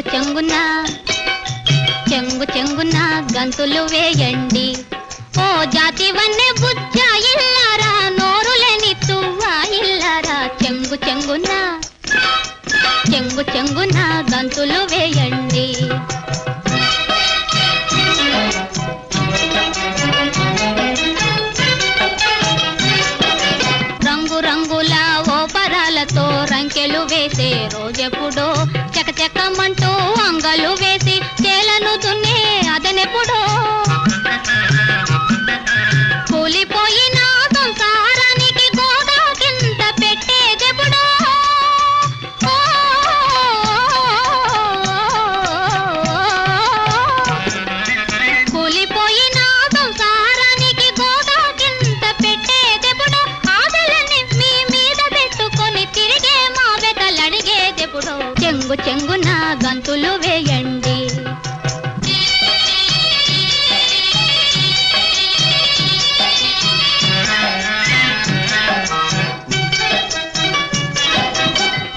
చెంగు చెంగున చెంగు చెంగున గంతులు వేయండి. ఓ జాతి వన్నే బుజ్జా ఇల్లారా నోరులని తువ్వా ఇల్లారా. చెంగు చెంగున చెంగు చెంగున గంతులు వేయండి. రంగు రంగుల ఓపరాలతో రంకెలు వేసే రోజెప్పుడో చెంగు చెంగున గంతులు వేయండి.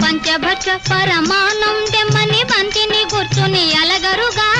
పంచభక్ష పరమానం దెమ్మని బంతిని కూర్చుని అలగరుగా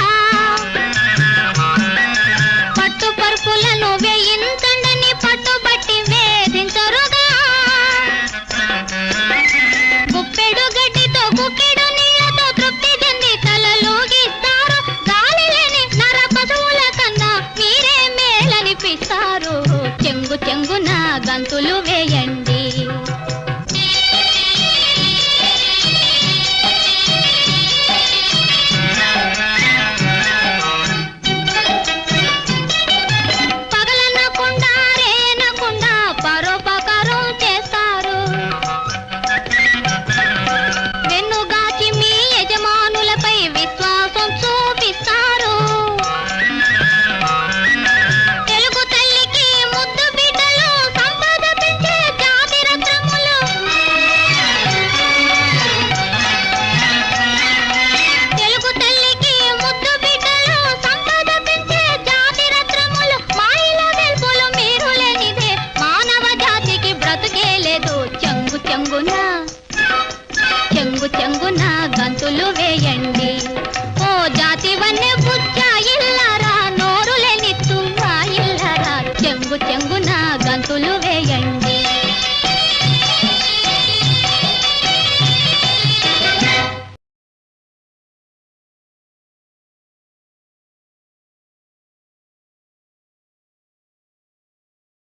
我捡